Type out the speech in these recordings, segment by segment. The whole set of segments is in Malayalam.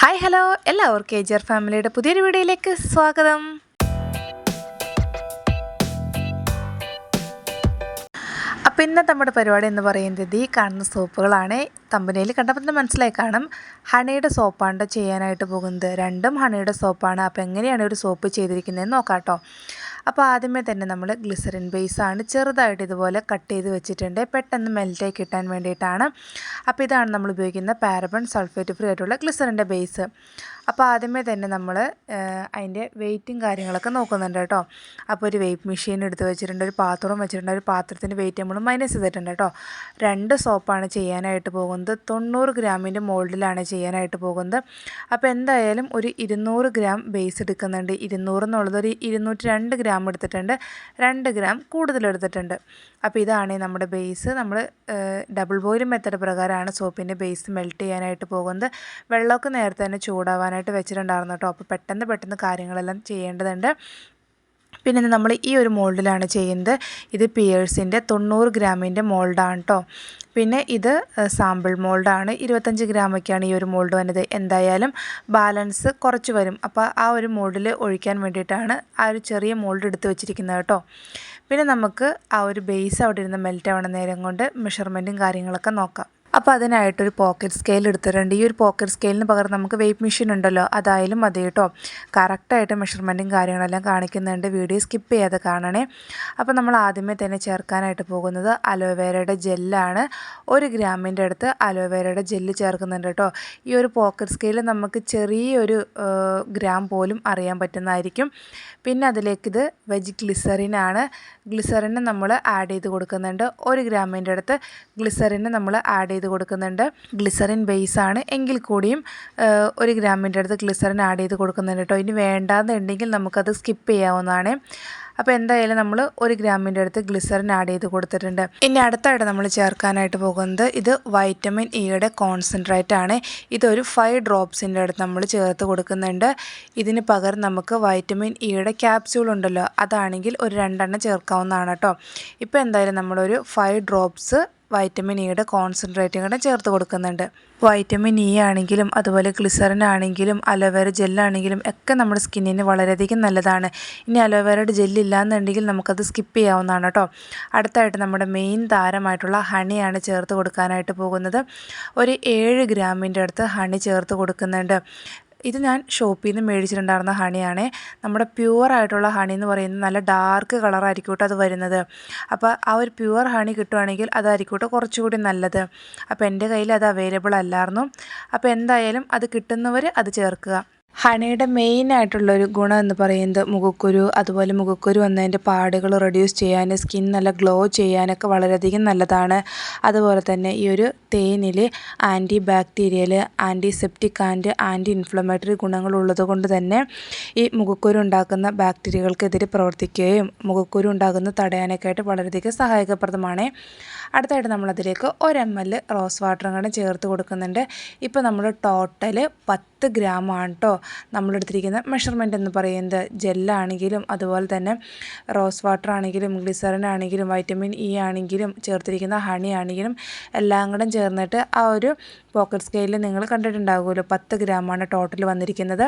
ഹായ് ഹലോ എല്ലാവർക്കും ജി ഫാമിലിയുടെ പുതിയൊരു വീഡിയോയിലേക്ക് സ്വാഗതം. അപ്പോൾ ഇന്നത്തെ നമ്മുടെ പരിപാടി എന്ന് പറയുന്നത് ഈ കാണുന്ന സോപ്പുകളാണ്. തമ്പനയിൽ കണ്ടപ്പോൾ തന്നെ മനസ്സിലായി. കാണും ഹണിയുടെ സോപ്പാണ് ചെയ്യാനായിട്ട് പോകുന്നത്. രണ്ടും ഹണിയുടെ സോപ്പാണ്. അപ്പോൾ എങ്ങനെയാണ് ഒരു സോപ്പ് ചെയ്തിരിക്കുന്നതെന്ന് നോക്കാം കേട്ടോ. അപ്പോൾ ആദ്യമേ തന്നെ നമ്മൾ ഗ്ലിസറിൻ ബേസാണ് ചെറുതായിട്ട് ഇതുപോലെ കട്ട് ചെയ്ത് വെച്ചിട്ടുണ്ട്. പെട്ടെന്ന് മെൽറ്റായി കിട്ടാൻ വേണ്ടിയിട്ടാണ്. അപ്പോൾ ഇതാണ് നമ്മൾ ഉപയോഗിക്കുന്ന പാരബൺ സൾഫേറ്റ് ഫ്രീ ആയിട്ടുള്ള ഗ്ലിസറിന്റെ ബേസ് അപ്പോൾ ആദ്യമേ തന്നെ നമ്മൾ അതിന്റെ വെയിറ്റും കാര്യങ്ങളൊക്കെ നോക്കുന്നുണ്ട് കേട്ടോ. അപ്പോൾ ഒരു വെയിറ്റ് മെഷീൻ എടുത്ത് വെച്ചിട്ടുണ്ട് ഒരു പാത്രം വെച്ചിട്ടുണ്ട് ഒരു പാത്രത്തിന്റെ വെയിറ്റ് നമ്മൾ മൈനസ് ചെയ്തിട്ടുണ്ട് കേട്ടോ. രണ്ട് സോപ്പാണ് ചെയ്യാനായിട്ട് പോകുന്നത്. തൊണ്ണൂറ് ഗ്രാമിന്റെ മോൾഡിലാണ് ചെയ്യാനായിട്ട് പോകുന്നത്. അപ്പോൾ എന്തായാലും ഒരു ഇരുന്നൂറ് ഗ്രാം ബേസ് എടുക്കുന്നുണ്ട്. ഇരുന്നൂറ് എന്നുള്ളത് ഒരു ഇരുന്നൂറ്റി രണ്ട് ഗ്രാം എടുത്തിട്ടുണ്ട്. രണ്ട് ഗ്രാം കൂടുതൽ എടുത്തിട്ടുണ്ട്. അപ്പോൾ ഇതാണ് നമ്മുടെ ബേസ് നമ്മൾ ഡബിൾ ബോയിൽ മെത്തഡ് പ്രകാരമാണ് സോപ്പിന്റെ ബേസ് മെൽറ്റ് ചെയ്യാനായിട്ട് പോകുന്നത്. വെള്ളമൊക്കെ നേരത്തെ തന്നെ ചൂടാവാനായിട്ട് വെച്ചിട്ടുണ്ടായിരുന്നു കേട്ടോ. അപ്പോൾ പെട്ടെന്ന് പെട്ടെന്ന് കാര്യങ്ങളെല്ലാം ചെയ്യേണ്ടതുണ്ട്. പിന്നെ നമ്മൾ ഈ ഒരു മോൾഡിലാണ് ചെയ്യുന്നത്. ഇത് പിയേഴ്സിന്റെ തൊണ്ണൂറ് ഗ്രാമിന്റെ മോൾഡാണ് കേട്ടോ പിന്നെ ഇത് സാമ്പിൾ മോൾഡാണ്. ഇരുപത്തഞ്ച് ഗ്രാമൊക്കെയാണ് ഈ ഒരു മോൾഡ് വന്നത്. എന്തായാലും ബാലൻസ് കുറച്ച് വരും. അപ്പോൾ ആ ഒരു മോൾഡിൽ ഒഴിക്കാൻ വേണ്ടിയിട്ടാണ് ആ ഒരു ചെറിയ മോൾഡ് എടുത്ത് വെച്ചിരിക്കുന്നത് കേട്ടോ പിന്നെ നമുക്ക് ആ ഒരു ബേസ് അവിടെ ഇരുന്ന് മെൽറ്റ് ആവണ നേരം കൊണ്ട് മെഷർമെന്റും കാര്യങ്ങളൊക്കെ നോക്കാം. അപ്പോൾ അതിനായിട്ടൊരു പോക്കറ്റ് സ്കെയിൽ എടുത്തിട്ടുണ്ട്. ഈ ഒരു പോക്കറ്റ് സ്കെയിലിന് പകരം നമുക്ക് വെയിറ്റ് മെഷീൻ ഉണ്ടല്ലോ അതായാലും മതി കേട്ടോ. കറക്റ്റായിട്ട് മെഷർമെന്റും കാര്യങ്ങളെല്ലാം കാണിക്കുന്നുണ്ട്. വീഡിയോ സ്കിപ്പ് ചെയ്യാതെ കാണണേ. അപ്പോൾ നമ്മൾ ആദ്യമേ തന്നെ ചേർക്കാനായിട്ട് പോകുന്നത് അലോവേരയുടെ ജെല്ലാണ് ഒരു ഗ്രാമിന്റെ അടുത്ത് അലോവേരയുടെ ജെല്ല് ചേർക്കുന്നുണ്ട് കേട്ടോ. ഈ ഒരു പോക്കറ്റ് സ്കെയിൽ നമുക്ക് ചെറിയൊരു ഗ്രാം പോലും അറിയാൻ പറ്റുന്നതായിരിക്കും. പിന്നെ അതിലേക്ക് ഇത് വെജ് ഗ്ലിസറിനാണ് ഗ്ലിസറിന് നമ്മൾ ആഡ് ചെയ്ത് കൊടുക്കുന്നുണ്ട്. ഒരു ഗ്രാമിന്റെ അടുത്ത് ഗ്ലിസറിന് നമ്മൾ ആഡ് കൊടുക്കുന്നുണ്ട്. ഗ്ലിസറിൻ ബേസ് ആണ്. എങ്കിൽ കൂടിയും ഒരു ഗ്രാമിന്റെ അടുത്ത് ഗ്ലിസറിൻ ആഡ് ചെയ്ത് കൊടുക്കുന്നുണ്ട് കേട്ടോ ഇനി വേണ്ടാന്നുണ്ടെങ്കിൽ നമുക്കത് സ്കിപ്പ് ചെയ്യാവുന്നതാണ്. അപ്പോൾ എന്തായാലും നമ്മൾ ഒരു ഗ്രാമിന്റെ അടുത്ത് ഗ്ലിസറിൻ ആഡ് ചെയ്ത് കൊടുത്തിട്ടുണ്ട്. ഇനി അടുത്തായിട്ട് നമ്മൾ ചേർക്കാനായിട്ട് പോകുന്നത് ഇത് വൈറ്റമിൻ ഇയുടെ കോൺസെൻട്രേറ്റ് ആണ്. ഇതൊരു ഫൈവ് ഡ്രോപ്സിന്റെ അടുത്ത് നമ്മൾ ചേർത്ത് കൊടുക്കുന്നുണ്ട്. ഇതിന് പകരം നമുക്ക് വൈറ്റമിൻ ഇയുടെ ക്യാപ്സ്യൂൾ ഉണ്ടല്ലോ അതാണെങ്കിൽ ഒരു രണ്ടെണ്ണം ചേർക്കാവുന്നതാണ് കേട്ടോ ഇപ്പോൾ എന്തായാലും നമ്മളൊരു ഫൈവ് ഡ്രോപ്സ് വൈറ്റമിൻ ഇയുടെ കോൺസെൻട്രേറ്റും കൂടെ ചേർത്ത് കൊടുക്കുന്നുണ്ട്. വൈറ്റമിൻ ഇ ആണെങ്കിലും അതുപോലെ ഗ്ലിസറിൻ ആണെങ്കിലും അലോവേര ജെല്ലാണെങ്കിലും ഒക്കെ നമ്മുടെ സ്കിന്നിന് വളരെയധികം നല്ലതാണ്. ഇനി അലോവേരയുടെ ജെല്ലില്ലാന്നുണ്ടെങ്കിൽ നമുക്കത് സ്കിപ്പ് ചെയ്യാവുന്നതാണ് കേട്ടോ. അടുത്തായിട്ട് നമ്മുടെ മെയിൻ താരമായിട്ടുള്ള ഹണിയാണ് ചേർത്ത് കൊടുക്കാനായിട്ട് പോകുന്നത്. ഒരു ഏഴ് ഗ്രാമിന്റെ അടുത്ത് ഹണി ചേർത്ത് കൊടുക്കുന്നുണ്ട്. ഇത് ഞാൻ ഷോപ്പിൽ നിന്ന് മേടിച്ചിട്ടുണ്ടായിരുന്ന ഹണിയാണ്. നമ്മുടെ പ്യുവർ ആയിട്ടുള്ള ഹണി എന്ന് പറയുന്നത് നല്ല ഡാർക്ക് കളറായിരിക്കും കേട്ടോ അത് വരുന്നത്. അപ്പോൾ ആ ഒരു പ്യുവർ ഹണി കിട്ടുവാണെങ്കിൽ അതായിരിക്കും കേട്ടോ കുറച്ചുകൂടി നല്ലത്. അപ്പോൾ എന്റെ കയ്യിൽ അത് അവൈലബിൾ അല്ലായിരുന്നു. അപ്പോൾ എന്തായാലും അത് കിട്ടുന്നവർ അത് ചേർക്കുക. ഹണിയുടെ മെയിൻ ആയിട്ടുള്ള ഒരു ഗുണം എന്ന് പറയുന്നത് മുഖക്കുരു അതുപോലെ മുഖക്കുരു വന്നതിന്റെ പാടുകൾ റെഡ്യൂസ് ചെയ്യാൻ സ്കിൻ നല്ല ഗ്ലോ ചെയ്യാനൊക്കെ വളരെയധികം നല്ലതാണ്. അതുപോലെ തന്നെ ഈ ഒരു തേനിൽ anti bacterial antiseptic and anti inflammatory ഗുണങ്ങളുള്ളത് കൊണ്ട് തന്നെ ഈ മുഖക്കുരു ഉണ്ടാക്കുന്ന ബാക്ടീരിയകൾക്കെതിരെ പ്രവർത്തിക്കുകയും മുഖക്കുരു ഉണ്ടാകുന്ന തടയാനൊക്കെ ആയിട്ട് വളരെയധികം സഹായകപ്രദമാണ്. അടുത്തായിട്ട് നമ്മളതിലേക്ക് ഒരു എം എൽ റോസ് വാട്ടറും കൂടെ ചേർത്ത് കൊടുക്കുന്നുണ്ട്. ഇപ്പോൾ നമ്മൾ ടോട്ടൽ പത്ത് ഗ്രാമാണ് കേട്ടോ നമ്മളെടുത്തിരിക്കുന്ന മെഷർമെന്റ് എന്ന് പറയുന്നത് ജെല്ലാണെങ്കിലും അതുപോലെ തന്നെ റോസ് വാട്ടർ ആണെങ്കിലും ഗ്ലിസറിൻ ആണെങ്കിലും വൈറ്റമിൻ ഇ ആണെങ്കിലും ചേർത്തിരിക്കുന്ന ഹണി ആണെങ്കിലും എല്ലാം കൂടെ ചേർന്നിട്ട് ആ ഒരു പോക്കറ്റ് സ്കെയിലിൽ നിങ്ങൾ കണ്ടിട്ടുണ്ടാകുമല്ലോ പത്ത് ഗ്രാമാണ് ടോട്ടൽ വന്നിരിക്കുന്നത്.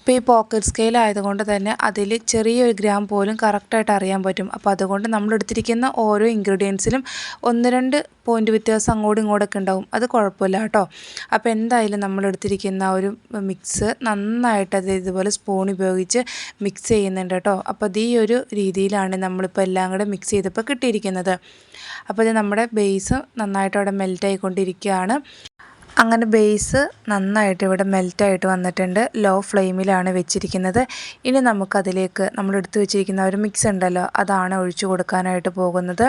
ഇപ്പോൾ ഈ പോക്കറ്റ് സ്കെയിൽ ആയതുകൊണ്ട് തന്നെ അതിൽ ചെറിയൊരു ഗ്രാം പോലും കറക്റ്റായിട്ട് അറിയാൻ പറ്റും. അപ്പോൾ അതുകൊണ്ട് നമ്മൾ എടുത്തിരിക്കുന്ന ഓരോ ഇൻഗ്രീഡിയൻസിലും ഒന്ന് രണ്ട് പോയിന്റ് വ്യത്യാസം അങ്ങോട്ടും ഇങ്ങോട്ടൊക്കെ ഉണ്ടാവും. അത് കുഴപ്പമില്ല കേട്ടോ. അപ്പോൾ എന്തായാലും നമ്മൾ എടുത്തിരിക്കുന്ന ഒരു മിക്സ് നന്നായിട്ട് അത് ഇതുപോലെ സ്പൂൺ ഉപയോഗിച്ച് മിക്സ് ചെയ്യുന്നുണ്ട് കേട്ടോ. അപ്പോൾ അത് ഈ ഒരു രീതിയിലാണ് നമ്മളിപ്പോൾ എല്ലാം കൂടെ മിക്സ് ചെയ്തപ്പോൾ കിട്ടിയിരിക്കുന്നത്. അപ്പോൾ ഇത് നമ്മുടെ ബേസ് നന്നായിട്ട് അവിടെ മെൽറ്റ് ആയിക്കൊണ്ടിരിക്കുകയാണ്. അങ്ങനെ ബേസ് നന്നായിട്ട് ഇവിടെ മെൽറ്റായിട്ട് വന്നിട്ടുണ്ട്. ലോ ഫ്ലെയിമിലാണ് വെച്ചിരിക്കുന്നത്. ഇനി നമുക്കതിലേക്ക് നമ്മൾ എടുത്തു വെച്ചിരിക്കുന്ന ഒരു മിക്സ് ഉണ്ടല്ലോ അതാണ് ഒഴിച്ചു കൊടുക്കാനായിട്ട് പോകുന്നത്.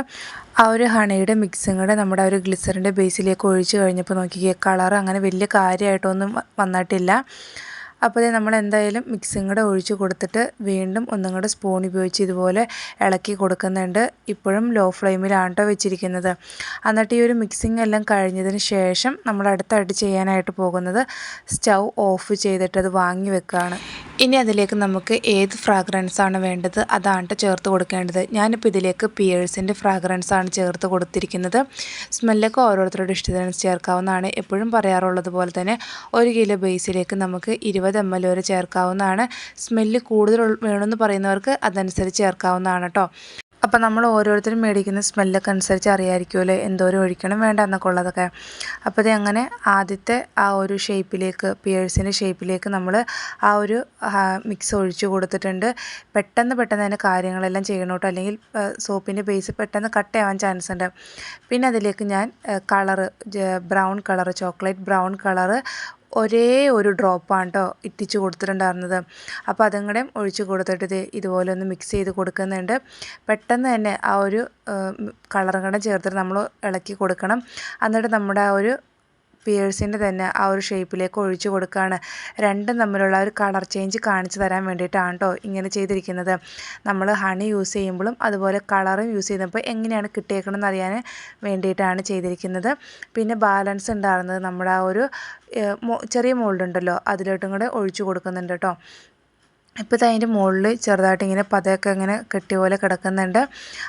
ആ ഒരു ഹണിയുടെ മിക്സും കൂടെ നമ്മുടെ ഒരു ഗ്ലിസറിന്റെ ബേസിലേക്ക് ഒഴിച്ചു കഴിഞ്ഞപ്പോൾ നോക്കിക്കേ കളർ അങ്ങനെ വലിയ കാര്യമായിട്ടൊന്നും വന്നിട്ടില്ല. അപ്പോൾ നമ്മൾ എന്തായാലും മിക്സിങ് കൂടെ ഒഴിച്ച് കൊടുത്തിട്ട് വീണ്ടും ഒന്നും കൂടെ സ്പൂൺ ഉപയോഗിച്ച് ഇതുപോലെ ഇളക്കി കൊടുക്കുന്നുണ്ട്. ഇപ്പോഴും ലോ ഫ്ലെയിമിലാണ് കേട്ടോ വെച്ചിരിക്കുന്നത്. എന്നിട്ട് ഈ ഒരു മിക്സിങ് എല്ലാം കഴിഞ്ഞതിന് ശേഷം നമ്മൾ അടുത്തായിട്ട് ചെയ്യാനായിട്ട് പോകുന്നത് സ്റ്റൗ ഓഫ് ചെയ്തിട്ട് അത് വാങ്ങി വെക്കുകയാണ് ഇനി അതിലേക്ക് നമുക്ക് ഏത് ഫ്രാഗ്രൻസ് ആണ് വേണ്ടത് അതാണ് ചേർത്ത് കൊടുക്കേണ്ടത്. ഞാനിപ്പോൾ ഇതിലേക്ക് പിയേഴ്സിന്റെ ഫ്രാഗ്രൻസ് ആണ് ചേർത്ത് കൊടുത്തിരിക്കുന്നത്. സ്മെല്ലൊക്കെ ഓരോരുത്തരുടെ ഇഷ്ടത്തിന് ചേർക്കാവുന്നതാണ്. എപ്പോഴും പറയാറുള്ളത് പോലെ തന്നെ ഒരു കിലോ ബേസിലേക്ക് നമുക്ക് ഇരുപത് എം എൽ വരെ ചേർക്കാവുന്നതാണ്. സ്മെല്ല് കൂടുതൽ വേണമെന്ന് പറയുന്നവർക്ക് അതനുസരിച്ച് ചേർക്കാവുന്നതാണ് കേട്ടോ അപ്പോൾ നമ്മൾ ഓരോരുത്തരും മേടിക്കുന്ന സ്മെല്ലൊക്കെ അനുസരിച്ച് അറിയാമായിരിക്കുമല്ലോ എന്തോരം ഒഴിക്കണം വേണ്ട എന്നൊക്കെ ഉള്ളതൊക്കെ. അപ്പോൾ ഇത് അങ്ങനെ ആദ്യത്തെ ആ ഒരു ഷേപ്പിലേക്ക് പിയേഴ്സിന്റെ ഷേപ്പിലേക്ക് നമ്മൾ ആ ഒരു മിക്സ് ഒഴിച്ചു കൊടുത്തിട്ടുണ്ട്. പെട്ടെന്ന് പെട്ടെന്ന് അതിന്റെ കാര്യങ്ങളെല്ലാം ചെയ്യണം അല്ലെങ്കിൽ സോപ്പിന്റെ ബേസ് പെട്ടെന്ന് കട്ട് കട്ടയാവാൻ ചാൻസ് ഉണ്ട്. പിന്നെ അതിലേക്ക് ഞാൻ colour brown colour chocolate brown colour ഒരേ ഒരു ഡ്രോപ്പാണ് കേട്ടോ ഇട്ടിച്ച് കൊടുത്തിട്ടുണ്ടായിരുന്നത്. അപ്പോൾ അതും കൂടെ ഒഴിച്ച് കൊടുത്തിട്ട് ഇത് ഇതുപോലെ ഒന്ന് മിക്സ് ചെയ്ത് കൊടുക്കുന്നുണ്ട്. പെട്ടെന്ന് തന്നെ ആ ഒരു കളറും കൂടെ ചേർത്തിട്ട് നമ്മൾ ഇളക്കി കൊടുക്കണം. എന്നിട്ട് നമ്മുടെ ആ ഒരു പിയേഴ്സിന്റെ തന്നെ ആ ഒരു ഷേപ്പിലേക്ക് ഒഴിച്ചു കൊടുക്കുകയാണ്. രണ്ടും തമ്മിലുള്ള ഒരു കളർ ചേഞ്ച് കാണിച്ചു തരാൻ വേണ്ടിയിട്ടാണ് കേട്ടോ ഇങ്ങനെ ചെയ്തിരിക്കുന്നത്. നമ്മൾ ഹണി യൂസ് ചെയ്യുമ്പോഴും അതുപോലെ കളറും യൂസ് ചെയ്യുന്നപ്പോൾ എങ്ങനെയാണ് കിട്ടിയേക്കണമെന്ന് അറിയാൻ വേണ്ടിയിട്ടാണ് ചെയ്തിരിക്കുന്നത്. പിന്നെ ബാലൻസ് ഉണ്ടാകുന്നത് നമ്മുടെ ആ ഒരു ചെറിയ മോൾഡ് ഉണ്ടല്ലോ അതിലോട്ടും കൂടെ ഒഴിച്ചു കൊടുക്കുന്നുണ്ട് കേട്ടോ ഇപ്പോൾ ഇത് അതിന്റെ മുകളിൽ ചെറുതായിട്ട് ഇങ്ങനെ പതയൊക്കെ ഇങ്ങനെ കെട്ടിയ പോലെ കിടക്കുന്നുണ്ട്.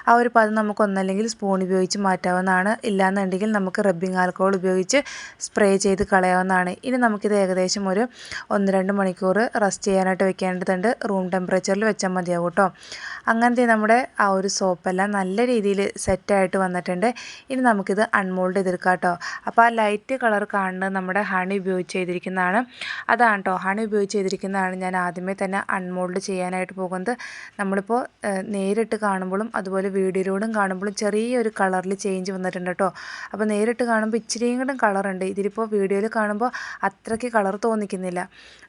ആ ഒരു പദം നമുക്ക് ഒന്നല്ലെങ്കിൽ സ്പൂൺ ഉപയോഗിച്ച് മാറ്റാവുന്നതാണ്. ഇല്ലാന്നുണ്ടെങ്കിൽ നമുക്ക് റബ്ബിംഗ് ആൽക്കഹോൾ ഉപയോഗിച്ച് സ്പ്രേ ചെയ്ത് കളയാവുന്നതാണ്. ഇനി നമുക്കിത് ഏകദേശം ഒരു ഒന്ന് രണ്ട് മണിക്കൂർ റെസ്റ്റ് ചെയ്യാനായിട്ട് വെക്കേണ്ടതുണ്ട്. റൂം ടെമ്പറേച്ചറിൽ വെച്ചാൽ മതിയാവും കേട്ടോ. അങ്ങനത്തെ നമ്മുടെ ആ ഒരു സോപ്പെല്ലാം നല്ല രീതിയിൽ സെറ്റായിട്ട് വന്നിട്ടുണ്ട്. ഇനി നമുക്കിത് അൺമോൾഡ് ചെയ്തെടുക്കാം കേട്ടോ. അപ്പോൾ ആ ലൈറ്റ് കളർ കാണുന്നത് നമ്മുടെ ഹണി ഉപയോഗിച്ച് ചെയ്തിരിക്കുന്നതാണ്. അതാണ് കേട്ടോ. ഹണി ഉപയോഗിച്ച് ചെയ്തിരിക്കുന്നതാണ് ഞാൻ ആദ്യമേ തന്നെ അൺമോൾഡ് ചെയ്യാനായിട്ട് പോകുന്നത്. നമ്മളിപ്പോൾ നേരിട്ട് കാണുമ്പോഴും അതുപോലെ വീഡിയോയിലൂടെയും കാണുമ്പോഴും ചെറിയൊരു കളറിൽ ചേഞ്ച് വന്നിട്ടുണ്ട് കേട്ടോ. അപ്പോൾ നേരിട്ട് കാണുമ്പോൾ ഇച്ചിരിയും കൂടെ കളറുണ്ട്. ഇതിലിപ്പോൾ വീഡിയോയിൽ കാണുമ്പോൾ അത്രയ്ക്ക് കളർ തോന്നിക്കുന്നില്ല.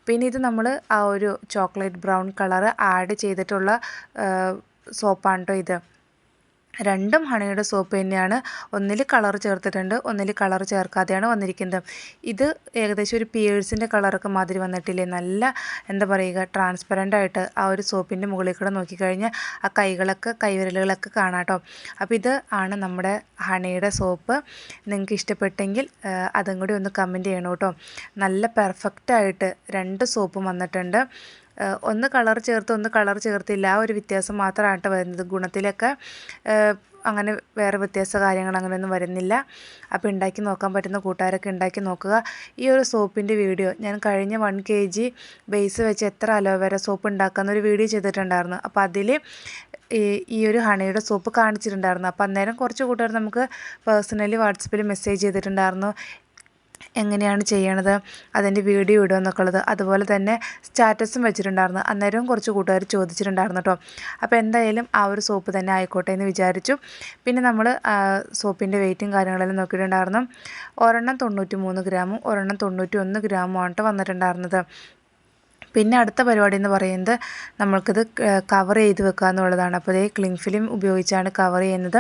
പിന്നെ ഇത് നമ്മൾ ആ ഒരു ചോക്ലേറ്റ് ബ്രൗൺ കളർ ആഡ് ചെയ്തിട്ടുള്ള സോപ്പാണ് കേട്ടോ ഇത്. രണ്ടും ഹണിയുടെ സോപ്പ് തന്നെയാണ് ഒന്നിൽ കളർ ചേർത്തിട്ടുണ്ട് ഒന്നിൽ കളർ ചേർക്കാതെയാണ് വന്നിരിക്കുന്നത്. ഇത് ഏകദേശം ഒരു പിയേഴ്സിന്റെ കളറൊക്കെ മാതിരി വന്നിട്ടില്ലേ? നല്ല എന്താ പറയുക ട്രാൻസ്പെറന്റ് ആയിട്ട് ആ ഒരു സോപ്പിന്റെ മുകളിൽ കൂടെ നോക്കിക്കഴിഞ്ഞാൽ ആ കൈകളൊക്കെ കൈവിരലുകളൊക്കെ കാണാം കേട്ടോ. അപ്പോൾ ഇത് ആണ് നമ്മുടെ ഹണിയുടെ സോപ്പ് നിങ്ങൾക്ക് ഇഷ്ടപ്പെട്ടെങ്കിൽ അതും കൂടി ഒന്ന് കമന്റ് ചെയ്യണം കേട്ടോ. നല്ല പെർഫെക്റ്റായിട്ട് രണ്ട് സോപ്പും വന്നിട്ടുണ്ട്. ഒന്ന് കളർ ചേർത്ത് ഒന്ന് കളർ ചേർത്തില്ല. ആ ഒരു വ്യത്യാസം മാത്രമാണ് കേട്ടോ വരുന്നത്. ഗുണത്തിലൊക്കെ അങ്ങനെ വേറെ വ്യത്യാസ കാര്യങ്ങൾ അങ്ങനെയൊന്നും വരുന്നില്ല. അപ്പോൾ ഉണ്ടാക്കി നോക്കാൻ പറ്റുന്ന കൂട്ടുകാരൊക്കെ ഉണ്ടാക്കി നോക്കുക. ഈ ഒരു സോപ്പിന്റെ വീഡിയോ ഞാൻ കഴിഞ്ഞ വൺ കെ ജി ബേസ് വെച്ച് എത്ര അലോവേര സോപ്പ് ഉണ്ടാക്കാമെന്നൊരു വീഡിയോ ചെയ്തിട്ടുണ്ടായിരുന്നു. അപ്പോൾ അതിൽ ഈ ഒരു ഹണിയുടെ സോപ്പ് കാണിച്ചിട്ടുണ്ടായിരുന്നു. അപ്പോൾ അന്നേരം കുറച്ച് കൂട്ടുകാർ നമുക്ക് പേഴ്സണലി വാട്സപ്പിൽ മെസ്സേജ് ചെയ്തിട്ടുണ്ടായിരുന്നു. എങ്ങനെയാണ് ചെയ്യണത് അതിന്റെ വീഡിയോ ഇടുക എന്നൊക്കെ ഉള്ളത് അതുപോലെ തന്നെ സ്റ്റാറ്റസും വെച്ചിട്ടുണ്ടായിരുന്നു. അന്നേരവും കുറച്ച് കൂട്ടുകാർ ചോദിച്ചിട്ടുണ്ടായിരുന്നു കേട്ടോ. അപ്പോൾ എന്തായാലും ആ ഒരു സോപ്പ് തന്നെ ആയിക്കോട്ടെ എന്ന് വിചാരിച്ചു. പിന്നെ നമ്മൾ സോപ്പിന്റെ വെയിറ്റും കാര്യങ്ങളെല്ലാം നോക്കിയിട്ടുണ്ടായിരുന്നു. ഒരെണ്ണം തൊണ്ണൂറ്റി മൂന്ന് ഗ്രാമും ഒരെണ്ണം തൊണ്ണൂറ്റി ഒന്ന് ഗ്രാമുമാണ് കേട്ടോ വന്നിട്ടുണ്ടായിരുന്നത്. പിന്നെ അടുത്ത പരിപാടി എന്ന് പറയുന്നത് നമ്മൾക്കിത് കവർ ചെയ്ത് വെക്കുക എന്നുള്ളതാണ്. അപ്പോൾ ഇതേ ക്ലിങ് ഫിലിം ഉപയോഗിച്ചാണ് കവർ ചെയ്യുന്നത്.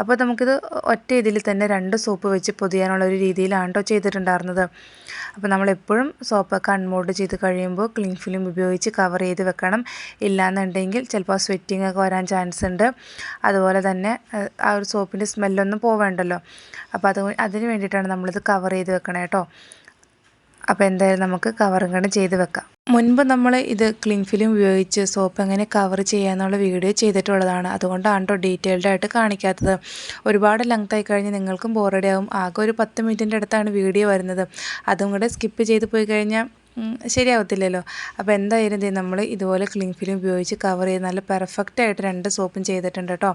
അപ്പോൾ നമുക്കിത് ഒറ്റ ഇതിൽ തന്നെ രണ്ട് സോപ്പ് വെച്ച് പൊതിയാനുള്ള ഒരു രീതിയിലാണ് കേട്ടോ ചെയ്തിട്ടുണ്ടായിരുന്നത്. അപ്പോൾ നമ്മളെപ്പോഴും സോപ്പൊക്കെ അൺമോൾഡ് ചെയ്ത് കഴിയുമ്പോൾ ക്ലിങ് ഫിലിം ഉപയോഗിച്ച് കവർ ചെയ്ത് വെക്കണം. ഇല്ലയെന്നുണ്ടെങ്കിൽ ചിലപ്പോൾ സ്വെറ്റിംഗ് ഒക്കെ വരാൻ ചാൻസ് ഉണ്ട്. അതുപോലെ തന്നെ ആ ഒരു സോപ്പിന്റെ സ്മെല്ലൊന്നും പോവേണ്ടല്ലോ. അപ്പോൾ അത് അതിന് വേണ്ടിയിട്ടാണ് നമ്മളിത് കവർ ചെയ്ത് വെക്കണേ കേട്ടോ അപ്പോൾ എന്തായാലും നമുക്ക് കവറും കൂടെ ചെയ്ത് വെക്കാം. മുൻപ് നമ്മൾ ഇത് ക്ലിങ് ഫിലിം ഉപയോഗിച്ച് സോപ്പ് എങ്ങനെ കവർ ചെയ്യാന്നുള്ള വീഡിയോ ചെയ്തിട്ടുള്ളതാണ്. അതുകൊണ്ടാണ് കേട്ടോ ഡീറ്റെയിൽഡ് ആയിട്ട് കാണിക്കാത്തത്. ഒരുപാട് ലെങ്ത് ആയി കഴിഞ്ഞ് നിങ്ങൾക്കും ബോറടിയാവും ആകെ ഒരു പത്ത് മിനിറ്റിന്റെ അടുത്താണ് വീഡിയോ വരുന്നത്. അതും കൂടെ സ്കിപ്പ് ചെയ്ത് പോയി കഴിഞ്ഞാൽ ശരിയാവത്തില്ലല്ലോ. അപ്പോൾ എന്തായാലും ദേ നമ്മൾ ഇതുപോലെ ക്ലിങ് ഫിലിം ഉപയോഗിച്ച് കവർ ചെയ്ത് നല്ല പെർഫെക്റ്റ് ആയിട്ട് രണ്ട് സോപ്പും ചെയ്തിട്ടുണ്ട് കേട്ടോ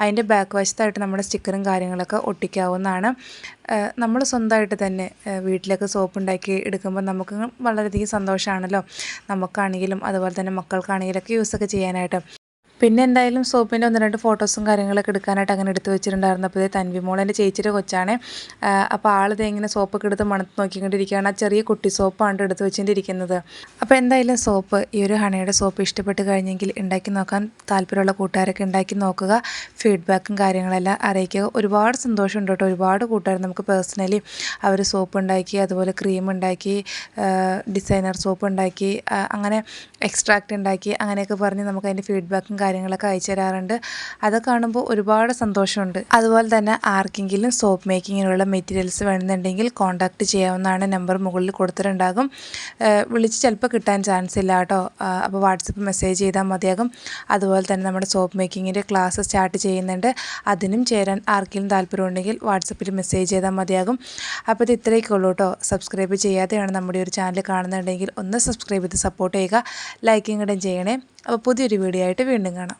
അതിന്റെ ബാക്ക് വശത്തായിട്ട് നമ്മുടെ സ്റ്റിക്കറും കാര്യങ്ങളൊക്കെ ഒട്ടിക്കാവുന്നതാണ്. നമ്മൾ സ്വന്തമായിട്ട് തന്നെ വീട്ടിലൊക്കെ സോപ്പ് ഉണ്ടാക്കി എടുക്കുമ്പോൾ നമുക്ക് വളരെയധികം സന്തോഷമാണല്ലോ നമുക്കാണെങ്കിലും അതുപോലെ തന്നെ മക്കൾക്കാണെങ്കിലൊക്കെ യൂസൊക്കെ ചെയ്യാനായിട്ട്. പിന്നെ എന്തായാലും സോപ്പിന്റെ ഒന്ന് രണ്ട് ഫോട്ടോസും കാര്യങ്ങളൊക്കെ എടുക്കാനായിട്ട് അങ്ങനെ എടുത്ത് വെച്ചിട്ടുണ്ടായിരുന്നു. അപ്പോൾ ഇത് തൻവി മോൾ എന്റെ ചേച്ചിയുടെ കൊച്ചാണ്. അപ്പോൾ ആളിത് ഇങ്ങനെ സോപ്പൊക്കെ എടുത്ത് മണത്ത് നോക്കിക്കൊണ്ടിരിക്കുകയാണ്. ആ ചെറിയ കുട്ടി സോപ്പാണ് എടുത്ത് വെച്ചിട്ടിരിക്കുന്നത് അപ്പോൾ എന്തായാലും സോപ്പ് ഈ ഒരു ഹണയുടെ സോപ്പ് ഇഷ്ടപ്പെട്ട് കഴിഞ്ഞെങ്കിൽ ഉണ്ടാക്കി നോക്കാൻ താല്പര്യമുള്ള കൂട്ടുകാരൊക്കെ ഉണ്ടാക്കി നോക്കുക. ഫീഡ്ബാക്കും കാര്യങ്ങളെല്ലാം അറിയിക്കുക. ഒരുപാട് സന്തോഷമുണ്ട് കേട്ടോ. ഒരുപാട് കൂട്ടുകാർ നമുക്ക് പേഴ്സണലി അവർ സോപ്പ് ഉണ്ടാക്കി അതുപോലെ ക്രീം ഉണ്ടാക്കി ഡിസൈനർ സോപ്പ് ഉണ്ടാക്കി അങ്ങനെ എക്സ്ട്രാക്റ്റ് ഉണ്ടാക്കി അങ്ങനെയൊക്കെ പറഞ്ഞ് നമുക്ക് അതിന്റെ ഫീഡ്ബാക്കും കാര്യങ്ങളൊക്കെ അയച്ചു തരാറുണ്ട്. അതൊക്കെ കാണുമ്പോൾ ഒരുപാട് സന്തോഷമുണ്ട്. അതുപോലെ തന്നെ ആർക്കെങ്കിലും സോപ്പ് മേക്കിങ്ങിനുള്ള മെറ്റീരിയൽസ് വേണമെന്നുണ്ടെങ്കിൽ കോൺടാക്ട് ചെയ്യാവുന്നതാണ്. നമ്പർ മുകളിൽ കൊടുത്തിട്ടുണ്ടാകും. വിളിച്ച് ചിലപ്പോൾ കിട്ടാൻ ചാൻസ് ഇല്ല കേട്ടോ. അപ്പോൾ വാട്സപ്പ് മെസ്സേജ് ചെയ്താൽ മതിയാകും. അതുപോലെ തന്നെ നമ്മുടെ സോപ്പ് മേക്കിങ്ങിന്റെ ക്ലാസ് സ്റ്റാർട്ട് ചെയ്യുന്നുണ്ട്. അതിനും ചേരാൻ ആർക്കെങ്കിലും താല്പര്യമുണ്ടെങ്കിൽ വാട്സപ്പിൽ മെസ്സേജ് ചെയ്താൽ മതിയാകും. അപ്പോൾ ഇത് ഇത്രയൊക്കെ ഉള്ളൂ കേട്ടോ. സബ്സ്ക്രൈബ് ചെയ്യാതെയാണ് നമ്മുടെ ഒരു ചാനൽ കാണുന്നുണ്ടെങ്കിൽ ഒന്ന് സബ്സ്ക്രൈബ് ചെയ്ത് സപ്പോർട്ട് ചെയ്യുക. ലൈക്കിങ് ഇടും ചെയ്യണേ. അപ്പോൾ പുതിയൊരു വീഡിയോ ആയിട്ട് വീണ്ടും കാണാം